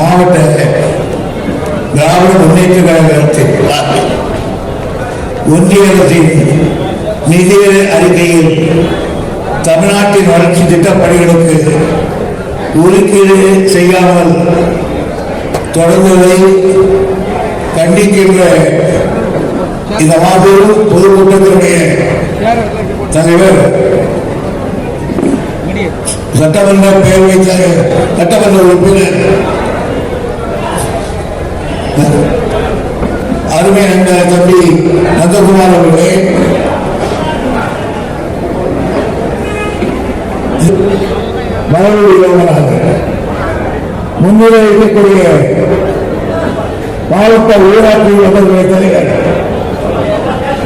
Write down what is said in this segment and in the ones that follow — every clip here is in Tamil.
மாவட்ட திராவிட முன்னேற்ற கழகத்தின் ஒன்றிய அரசின் நிதி அறிக்கையில் தமிழ்நாட்டின் வளர்ச்சி திட்டப்பணிகளுக்கு ஒதுக்கீடு செய்யாமல் தொடர்ந்ததை கண்டிக்கின்ற இந்த மாபெரும் பொதுக்கூட்டத்தினுடைய தலைவர் சட்டமன்ற பேரவை சட்டமன்ற உறுப்பினர் அருமை அந்த தம்பி நந்தகுமார் அவர்களே மரபுடையவர்களாக முன்னிலை இருக்கக்கூடிய மாவட்ட ஊராட்சி மன்றங்களுடைய தலைவர்.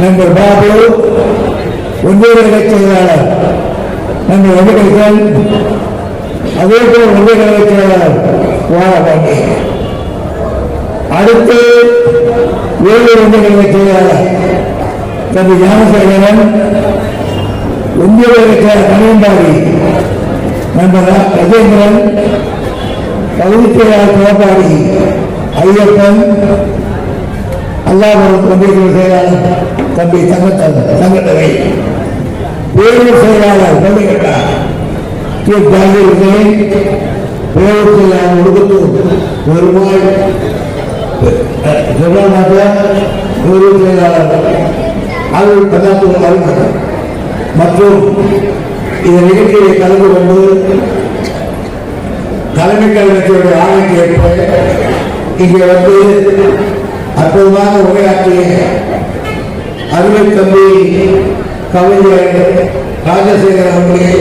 நண்பர் பாபு ஒன்றிய கழக செயலாளர். நண்பர் வெங்கடேசன் அதே போல ஒன்றிய கழக செயலாளர் குமாரபாண்டி அடுத்து ஏழு ஒன்றிய கழக செயலாளர் தம்பி ஞானசேகரன் ஒன்றிய கழக கனியம்பாடி நண்பர் ரஜேந்திரன் பகுதி புறப்பாடி ஐயப்பன் அல்லாபுரம் ஒன்றிய செயலாளர் தம்பி தங்கத்தன் தங்கத்தவை. பேரூர் செயலாளர் பள்ளிக்கட்டா கே. ஜாகிர் ஹுசேன் பேரூர் செயலாளர் உடுக்கத்தூர் பெருமாள் ஜெகநாதா பேரூர் செயலாளர். அருள் கதாத்தூர் அருள் மற்றும் இந்த நிகழ்ச்சியை கலந்து கொண்டு தலைமை கழகத்தினுடைய ஆணைக்கு ஏற்ப இங்கே வந்து அற்புதமாக உரையாற்றிய அருமை தம்பி கவிஞர் ராஜசேகர் அவர்களே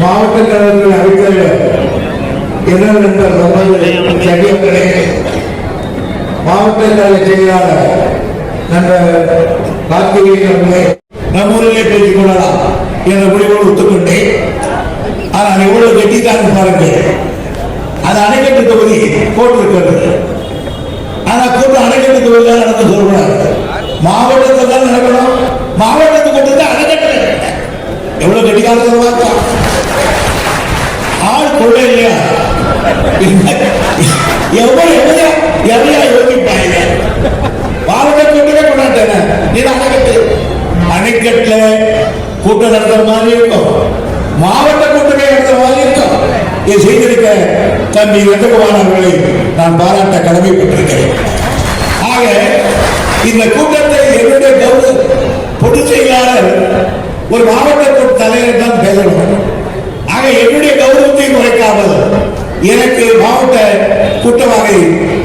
மாவட்ட கழகங்கள் அடித்தலைவர் என்ன நண்பர் நமது மாவட்ட கழக செயலாளர் நண்பர் கார்த்திகேயன் அவர்களே நம்ம ஊரிலே பேசிக் கொள்ளலாம் என்ற முடிவோடு ஒத்துக்கொண்டேன். ஆனால் எவ்வளவு கெட்டித்தான் பாருங்கள். அது அணைக்கட்டு தொகுதி போட்டிருக்கிறது. ஆனா கூட்டம் அணைக்கட்டு தொகுதியில் நடந்து சொல்லக்கூடாது மாவட்டத்தில் தான் நடக்கணும். மாவட்டத்துக்கு மட்டும் தான் அணைக்கட்டு. எவ்வளவு கெட்டிக்காரத்தில் பார்த்தா ஆள் கொள்ள இல்லையா? எவ்வளவு எவ்வளவு எவ்வளோ கூட்டம் நடத்துற மாதிரி இருக்கும். மாவட்ட கூட்டமே நடத்துற மாதிரி இருக்கும். இதை செய்திருக்க தம்பி வெங்ககுமார் அவர்களை நான் பாராட்ட கடமைப்பட்டிருக்கிறேன். ஆக இந்த கூட்டத்தை என்னுடைய கௌரவ பொதுச் செயலாளர் ஒரு மாவட்ட தலைவர் தான் பேசணும். ஆக என்னுடைய கௌரவத்தை குறைக்காமல் எனக்கு மாவட்ட கூட்டமாக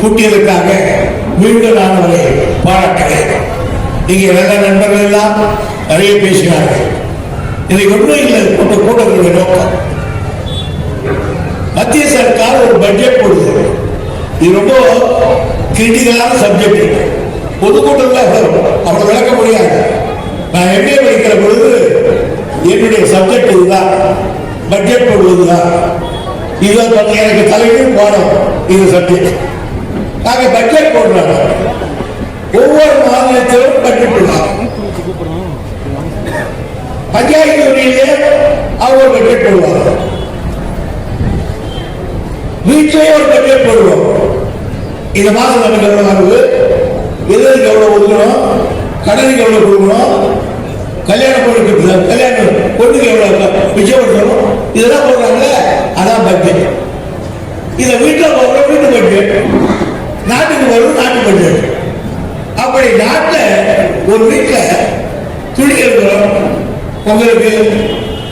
கூட்டியதற்காக மீண்டும் நான் அவரை பாராட்டுகிறேன். நீங்க நல்ல நண்பர்கள் எல்லாம் நிறைய பேசினார்கள். இதை ஒன்றும் இல்லை கூட்ட கூட்டங்களுடைய நோக்கம். மத்திய சர்க்கார் ஒரு பட்ஜெட் போடுது. இது ரொம்ப கிரிட்டிக்கலான சப்ஜெக்ட் பொதுக்கூட்டத்தில் அவ்வளவு விளக்க முடியாது. நான் எம்ஏ படிக்கிற பொழுது என்னுடைய சப்ஜெக்ட் இதுதான். பட்ஜெட் போடுவதுதான். இதுதான் எனக்கு தலைவரும் போனோம் இது சப்ஜெக்ட் நாங்கள் பட்ஜெட் போடுறோம் ஒவ்வொரு மாநிலத்திலும் பட்ஜெட் போடுறாங்க பஞ்சாயத்து யூனியன்ல அவங்க ஒரு பட்ஜெட் போடுவாங்க வீட்டிலேயே ஒரு பட்ஜெட் போடுவோம் இந்த மாதம் நமக்கு எவ்வளவு வருது எதுக்கு எவ்வளவு ஒதுக்கணும்? கடனுக்கு எவ்வளவு கொடுக்கணும்? கல்யாண பொண்ணுக்கு கல்யாணம் பொண்ணுக்கு எவ்வளவு மிச்சப்படுத்தணும் இதெல்லாம் போடுறாங்க அதான் பட்ஜெட் இதை வீட்டில் போடுறோம் வீட்டு பட்ஜெட் நாட்டுக்கு வரும் நாட்டு பட்ஜெட் அப்படி நாட்டில் ஒரு வீட்டில் துணி எடுக்கிறோம். உங்களுக்கு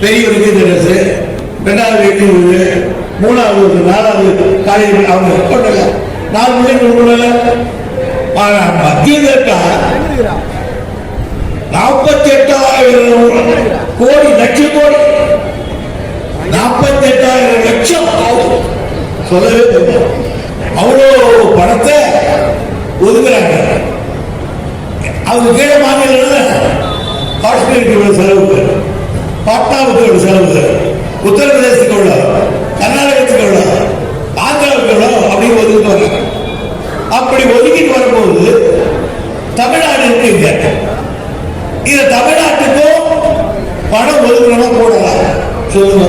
பெரியவருக்கு இந்த ட்ரெஸ் ரெண்டாவது வீட்டு மூணாவது நாலாவது காலேஜ் அவங்க போட்டல நாலு மணிக்கு கொடுக்கல ஆனா மத்திய சர்க்கார் நாற்பத்தி எட்டாயிரம் கோடி லட்சம் கோடி. நாற்பத்தி எட்டாயிரம் லட்சம். சொல்லவே தெரியும் அவ்வளோ பணத்தை ஒதுக்குறாங்க. அவங்க கீழே மாநில காஷ்மீருக்கு இவ்வளவு செலவு பாட்னாவுக்கு இவ்வளவு செலவு உத்தரப்பிரதேசத்துக்கு எவ்வளவு? கர்நாடகத்துக்கு எவ்வளவு? ஆந்திராவுக்கு எவ்வளவு? அப்படின்னு ஒதுக்குவாங்க அப்படி ஒதுக்கிட்டு வரும்போது தமிழ்நாடு இருக்குங்க இது தமிழ்நாட்டுக்கும் பணம் ஒதுக்கணும் போடலாம். சொல்லுங்க.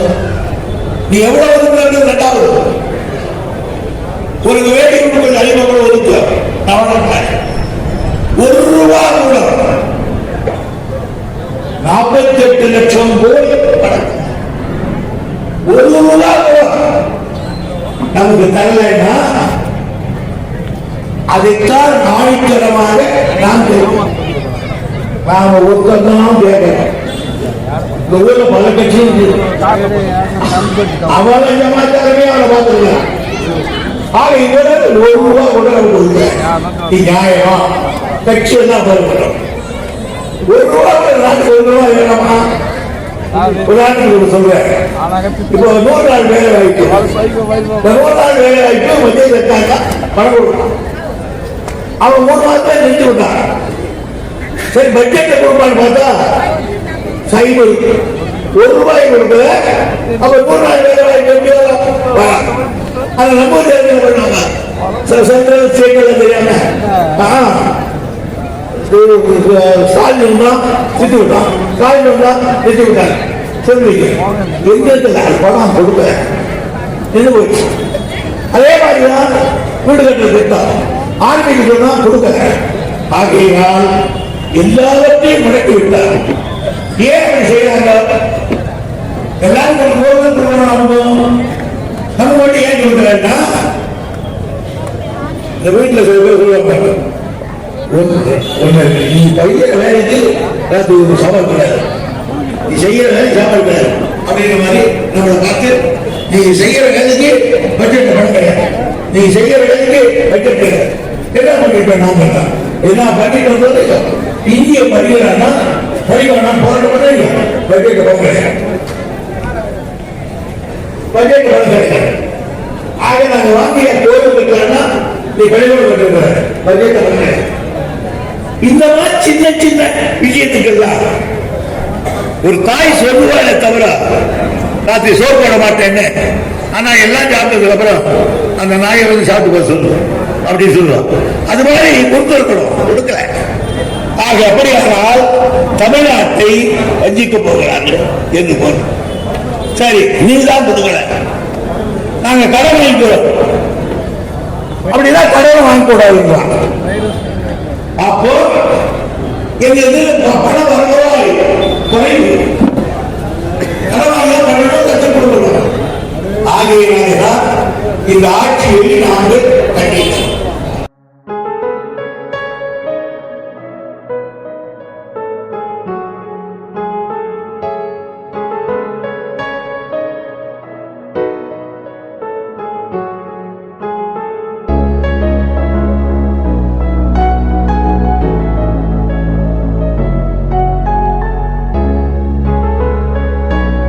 நீ எவ்வளவு ஒதுக்குறது ரெண்டாவது. கவனம் ஒரு ரூபா கூட எட்டு லட்சம் கோடி ஒரு ரூபா நமக்கு தரலைன்னா அதைத்தான் நாய்த்தரமாக நாம் கேட்கிறோம். நாம ஒருத்தான் கேட்கிறோம் இந்த ஊர்ல பல கட்சியும் இருக்குது. இந்த மாதிரி ஆக இதோட ஒரு ரூபா கூட நமக்கு இல்லை நியாயமா? கட்சி ஒரு ரூபா ஒரு ரூபா உதாரணத்துக்கு சொல்றேன். இப்போ நூறு நாள் வேலை வாய்ப்பு. நூறு நாள் வேலை வாய்ப்பு மத்திய சர்க்கார் பணம் கொடுக்கலாம் அவன் மூணு மாசத்துல நிறுத்தி விட்டான். சரி பட்ஜெட்டை கொடுப்பான்னு பார்த்தா சைபர். ஒரு ரூபாய் கொடுக்கல. அப்ப மூணு நாள் வேலை வாய்ப்பு அதை நம்ம தேர்தல் பண்ணாங்க. சில சென்ட்ரல் தெரியாம. ஆ, ஸ்டாலின் வந்தா திட்டு விட்டான் ஸ்டாலின் வந்தா திட்டு விட்டாங்க சொல்லுவீங்க எங்க இருக்குல்ல அது பணம் கொடுக்க நின்று போயிடுச்சு அதே மாதிரிதான் வீடு கட்டுற திட்டம் ஆன்மீக சொன்னா கொடுக்கல ஆகையினால் எல்லாவற்றையும் முடக்கி விட்டார் ஏன் அப்படி செய்யறாங்க எல்லாரும் ஒரு கோவில் திருமணம் நம்ம மட்டும் ஏன் கொடுக்கலன்னா இந்த வீட்டுல சில பேர் சொல்லுவாங்க. ஒண்ணு ஒண்ணு நீ பையன் வேலைக்கு ராத்திரி ஒரு சவால் கிடையாது நீ செய்யற வேலை சாப்பாடு கிடையாது அப்படிங்கிற மாதிரி நம்மளை பார்த்து நீ செய்யற வேலைக்கு பட்ஜெட் பணம் கிடையாது நீ செய்யற வேலைக்கு பட்ஜெட் கிடையாது என்ன பண்ணிட்டு என்ன பண்ணிட்டு வந்தது இந்திய போராட்டம் பண்ண பட்ஜெட் பணம் கிடையாது பட்ஜெட் பணம் கிடையாது ஆக நாங்க வாங்கிய கோயில் நீ பட்ஜெட் பணம் கிடையாது இந்த மாதிரி சின்ன சின்ன விஷயத்துக்கெல்லாம் ஒரு தாய் சொல்லுவாளே தவிர ராத்திரி சோறு போட மாட்டேன்னு. ஆனா எல்லாம் சாப்பிட்டதுக்கு அப்புறம் அந்த நாயை வந்து சாப்பிட்டு போக சொல்லுவோம் அப்படின்னு சொல்லுவோம் அது மாதிரி கொடுத்துருக்கணும் கொடுக்கல ஆக அப்படியானால் தமிழ்நாட்டை வஞ்சிக்க போகிறார்கள் என்று போனோம் சரி நீ தான் கொடுக்கல நாங்க கடன் வாங்கிக்கிறோம். அப்படின்னா கடன் வாங்கக்கூடாதுன்றாங்க அப்போ எங்க பணம் வரணும். இந்த ஆட்சியை நாங்கள்